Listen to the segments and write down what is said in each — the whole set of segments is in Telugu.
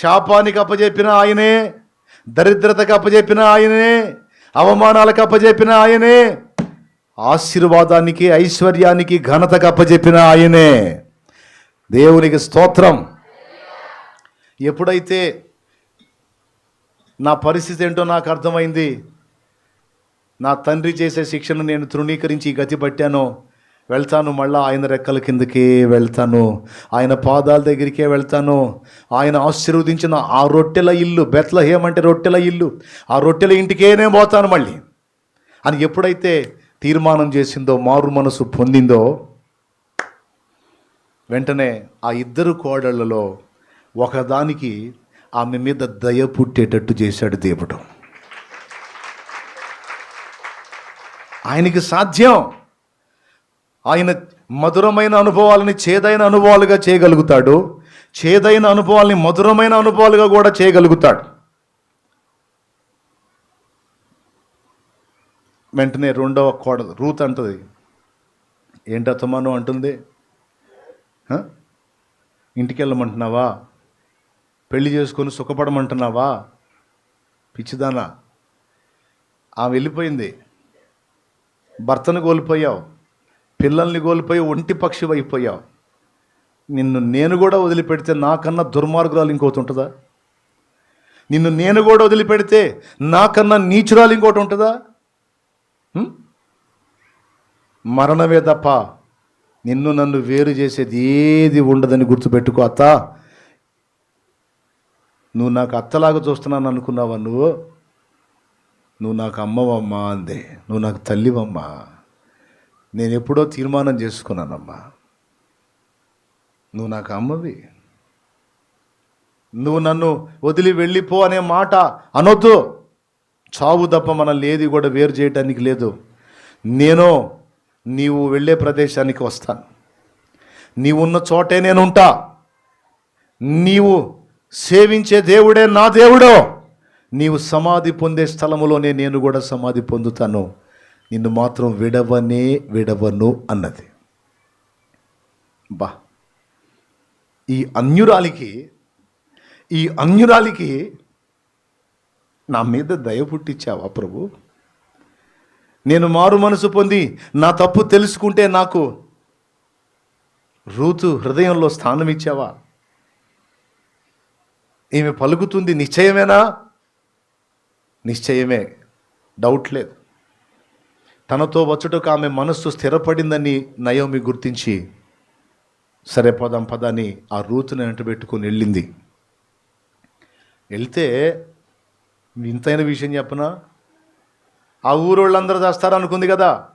శాపానికి అప్పజెప్పిన ఆయనే దరిద్రతకు అప్పజెప్పిన ఆయనే అవమానాలకు అప్పజెప్పిన ఆయనే ఆశీర్వాదానికి ఐశ్వర్యానికి ఘనతకు అప్పజెప్పిన ఆయనే. దేవునికి స్తోత్రం. ఎప్పుడైతే నా పరిస్థితి ఏంటో నాకు అర్థమైంది నా తండ్రి చేసే శిక్షను నేను తృణీకరించి గతి పట్టానో వెళ్తాను మళ్ళా ఆయన రెక్కల కిందకే వెళ్తాను. ఆయన పాదాల దగ్గరికే వెళ్తాను. ఆయన ఆశీర్వదించిన ఆ రొట్టెల ఇల్లు బెత్లహేమంటే రొట్టెల ఇల్లు ఆ రొట్టెల ఇంటికే నేను పోతాను మళ్ళీ. అని ఎప్పుడైతే తీర్మానం చేసిందో మారు మనసు పొందిందో వెంటనే ఆ ఇద్దరు కోడళ్ళలో ఒకదానికి ఆమె మీద దయ పుట్టేటట్టు చేశాడు దేవుడు. ఆయనకి సాధ్యం. ఆయన మధురమైన అనుభవాలని చేదైన అనుభవాలుగా చేయగలుగుతాడు. చేదైన అనుభవాల్ని మధురమైన అనుభవాలుగా కూడా చేయగలుగుతాడు. వెంటనే రెండవ కోడ రూత్ అంటది. ఏంటత్తమాను అంటుంది? ఇంటికి వెళ్ళమంటున్నావా పెళ్ళి చేసుకొని సుఖపడమంటున్నావా? పిచ్చిదానా. ఆమె వెళ్ళిపోయింది. భర్తను కోల్పోయావు. పిల్లల్ని కోల్పోయి ఒంటి పక్షి అయిపోయావు. నిన్ను నేను కూడా వదిలిపెడితే నాకన్నా దుర్మార్గురాలు ఇంకోటి ఉంటుందా? నిన్ను నేను కూడా వదిలిపెడితే నాకన్నా నీచురాలు ఇంకోటి ఉంటుందా? మరణమే తప్ప నిన్ను నన్ను వేరు చేసేది ఏది ఉండదని గుర్తుపెట్టుకో అత్త. నువ్వు నాకు అత్తలాగా చూస్తున్నాను అనుకున్నావా నువ్వు? నువ్వు నాకు అమ్మవమ్మా అందే. నువ్వు నాకు తల్లివమ్మా. నేను ఎప్పుడో తీర్మానం చేసుకున్నానమ్మా. నువ్వు నాకు అమ్మవి. నువ్వు నన్ను వదిలి వెళ్ళిపో అనే మాట అనొద్దు. చావు తప్ప మనల్ని ఏది కూడా వేరు చేయటానికి లేదు. నేను నీవు వెళ్ళే ప్రదేశానికి వస్తాను. నీవున్న చోటే నేను ఉంటా. నీవు సేవించే దేవుడే నా దేవుడో. నీవు సమాధి పొందే స్థలములోనే నేను కూడా సమాధి పొందుతాను. నిన్ను మాత్రం విడవనే విడవను అన్నది. బా. ఈ అన్యురాలికి ఈ అన్యురాలికి నా మీద దయ పుట్టించావా ప్రభు? నేను మారు మనసు పొంది నా తప్పు తెలుసుకుంటే నాకు రూతు హృదయంలో స్థానం ఇచ్చావా? ఈమె పలుకుతుంది నిశ్చయమేనా? నిశ్చయమే. డౌట్ లేదు. తనతో వచ్చుటకు ఆమె మనస్సు స్థిరపడిందని నయోమి గుర్తించి సరే పదం పదాన్ని ఆ రూతుని వెంటబెట్టుకుని వెళ్ళింది. వెళ్తే ఇంతైన విషయం చెప్పనా? ఆ ఊరోళ్ళందరూ చేస్తారనుకుంది కదా.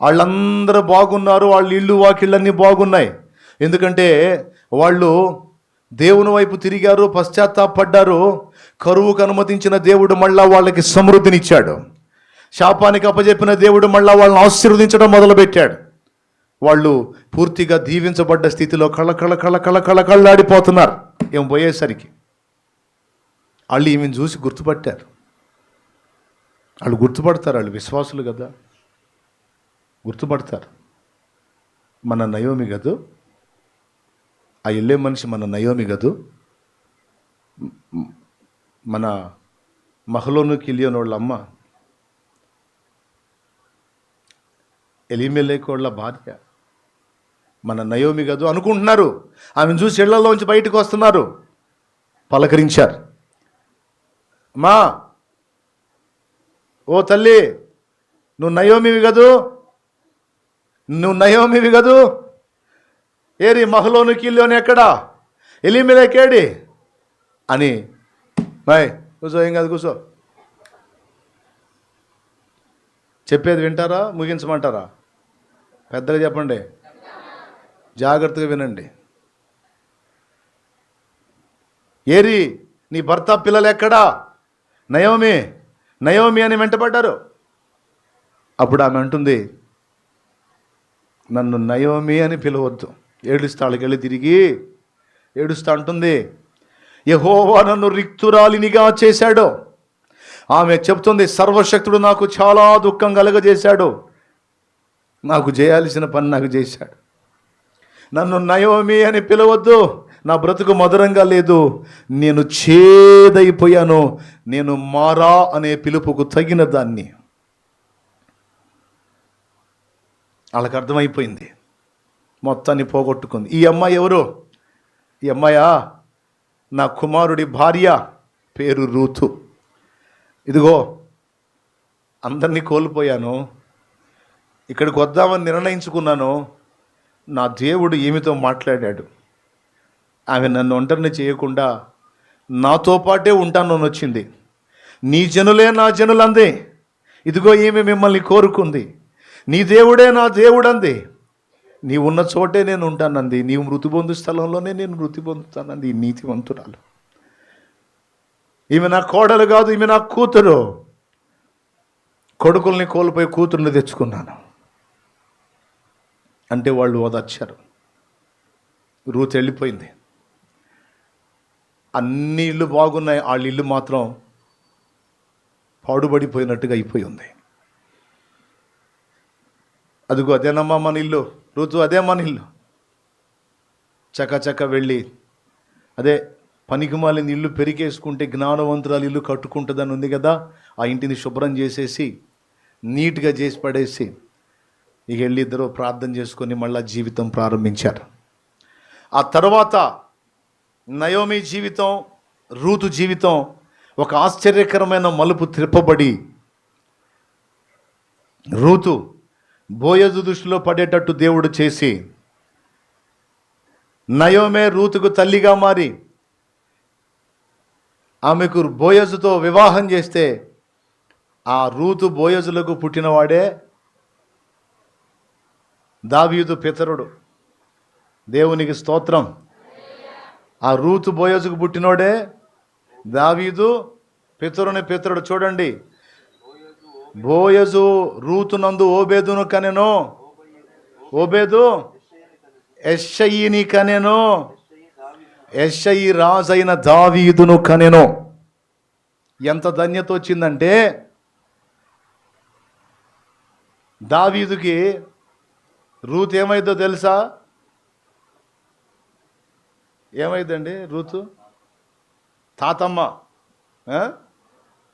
వాళ్ళందరూ బాగున్నారు వాళ్ళ ఇళ్ళు వాకిళ్ళన్నీ బాగున్నాయి. ఎందుకంటే వాళ్ళు దేవుని వైపు తిరిగారు పశ్చాత్తాపడ్డారు. కరువుకు అనుమతించిన దేవుడు మళ్ళా వాళ్ళకి సమృద్ధినిచ్చాడు. శాపానికి అప్పజెప్పిన దేవుడు మళ్ళీ వాళ్ళని ఆశీర్వదించడం మొదలుపెట్టాడు. వాళ్ళు పూర్తిగా దీవించబడ్డ స్థితిలో కళ్ళ కళ్ళ కళ్ళ కళ్ళ కళ్ళ కళ్ళాడిపోతున్నారు ఏం పోయేసరికి వాళ్ళు ఈమెను చూసి గుర్తుపట్టారు. వాళ్ళు గుర్తుపడతారు వాళ్ళు విశ్వాసులు కదా. గుర్తుపడతారు. మన నయోమి గదు ఆ వెళ్ళే మనిషి మన నయోమి గదు మన మహలోను కిలియోని వాళ్ళ అమ్మ ఎలిమెలేకోళ్ళ భార్య మన నయోమి గదు అనుకుంటున్నారు. ఆమెను చూసి ఇళ్ళలోంచి బయటకు వస్తున్నారు. పలకరించారు. అమ్మా! ఓ తల్లి! నువ్వు నయోమివి కదూ నువ్వు నయోమివి కదూ ఏరి మహలోను కీల్లోని ఎక్కడా? ఎలిమిలేకేడి? అని బాయ్ కూర్చో ఏం కాదు కూర్చో చెప్పేది వింటారా? ముగించమంటారా? పెద్దగా చెప్పండి. జాగ్రత్తగా వినండి. ఏరి నీ భర్త పిల్లలు ఎక్కడా? నయోమి నయోమి అని వెంటపడ్డారు. అప్పుడు ఆమె అంటుంది నన్ను నయోమి అని పిలవద్దు. ఏడుస్తాళ్ళకి వెళ్ళి తిరిగి ఏడుస్తా అంటుంది యహోవా నన్ను రిక్తురాలినిగా చేశాడు. ఆమె చెప్తుంది సర్వశక్తుడు నాకు చాలా దుఃఖం కలగజేశాడు. నాకు చేయాల్సిన పని నాకు చేశాడు. నన్ను నయోమి అని పిలవద్దు. నా బ్రతుకు మధురంగా లేదు. నేను చేదైపోయాను. నేను మారా అనే పిలుపుకు తగిన దాన్ని. వాళ్ళకి అర్థమైపోయింది. మొత్తాన్ని పోగొట్టుకుంది. ఈ అమ్మాయి ఎవరు? ఈ అమ్మాయా? నా కుమారుడి భార్య పేరు రూతు. ఇదిగో అందరినీ కోల్పోయాను. ఇక్కడికి వద్దామని నిర్ణయించుకున్నాను నా దేవుడు ఏమితో మాట్లాడాడు? ఆమె నన్ను ఒంటరిని చేయకుండా నాతో పాటే ఉంటానని వచ్చింది. నీ జనులే నా జనులందే. ఇదిగో ఈమె మిమ్మల్ని కోరుకుంది. నీ దేవుడే నా దేవుడంది. నీ ఉన్న చోటే నేను ఉంటానంది. నీవు మృతి పొందు స్థలంలోనే నేను మృతి పొందుతానంది ఈ నీతివంతురాలు. ఈమె నా కోడలు కాదు ఈమె నా కూతురు. కొడుకుల్ని కోల్పోయి కూతుర్ని తెచ్చుకున్నాను. అంటే వాళ్ళు ఓదార్చారు. రూత్ వెళ్ళిపోయింది. అన్ని ఇల్లు బాగున్నాయి. వాళ్ళ ఇల్లు మాత్రం పాడుబడిపోయినట్టుగా అయిపోయి ఉంది. అదిగో అదేనమ్మా మన ఇల్లు. ఋతు అదే మన ఇల్లు. చక వెళ్ళి అదే పనికి మాలిన ఇల్లు పెరిగేసుకుంటే జ్ఞానవంతురాలు ఇల్లు కట్టుకుంటుందని ఉంది కదా ఆ ఇంటిని శుభ్రం చేసేసి నీట్గా చేసి పడేసి ఇక వెళ్ళి ఇద్దరు ప్రార్థన చేసుకొని మళ్ళా జీవితం ప్రారంభించారు. ఆ తర్వాత నయోమి జీవితం రూతు జీవితం ఒక ఆశ్చర్యకరమైన మలుపు త్రిప్పబడి రూతు బోయజు దృష్టిలో పడేటట్టు దేవుడు చేసి నయోమే రూతుకు తల్లిగా మారి ఆమెకు బోయజుతో వివాహం చేస్తే ఆ రూతు బోయజులకు పుట్టినవాడే దావీదు పితరుడు. దేవునికి స్తోత్రం. ఆ రూతు బోయోజుకు పుట్టినోడే దావీదు పితరుని పితరుడు. చూడండి. బోయజు రూతునందు ఓబేదును కనెను. ఓబేదు ఎస్ఐని కనెను. ఎస్ఐ రాజైన దావీదును కనెను. ఎంత ధన్యత వచ్చిందంటే దావీదుకి రూత్ ఏమైందో తెలుసా? ఏమైందండి రూతు? తాతమ్మ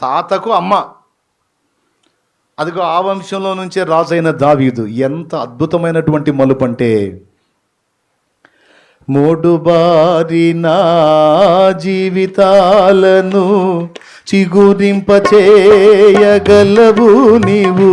తాతకు అమ్మ. అదిగో ఆ వంశంలో నుంచే రాజైన దావీదు. ఎంత అద్భుతమైనటువంటి మలుపు అంటే మూడు బారిన జీవితాలను చిగురింపచేయగలవు నీవు.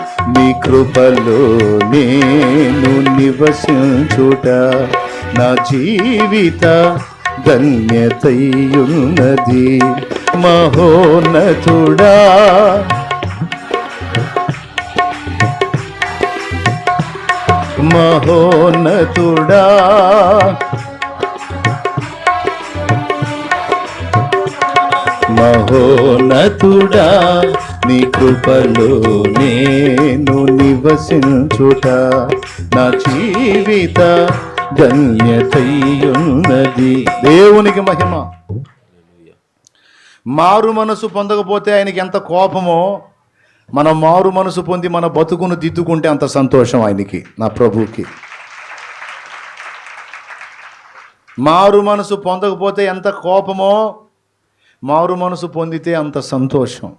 నీ కృపలో నేను నివసించుట నా జీవిత ధన్యతయున్నది. మహోన్నతుడా. మహోన్నతుడా. మహోన్నతుడా. నీ కృపలో నేను నివసించుట. నా జీవిత ధన్యతయ్యున్నది దేవునికి మహిమ. మారు మనసు పొందకపోతే ఆయనకి ఎంత కోపమో మనం మారు మనసు పొంది మన బతుకును దిద్దుకుంటే అంత సంతోషం ఆయనకి నా ప్రభుకి మారు మనసు పొందకపోతే ఎంత కోపమో మారు మనసు పొందితే అంత సంతోషం.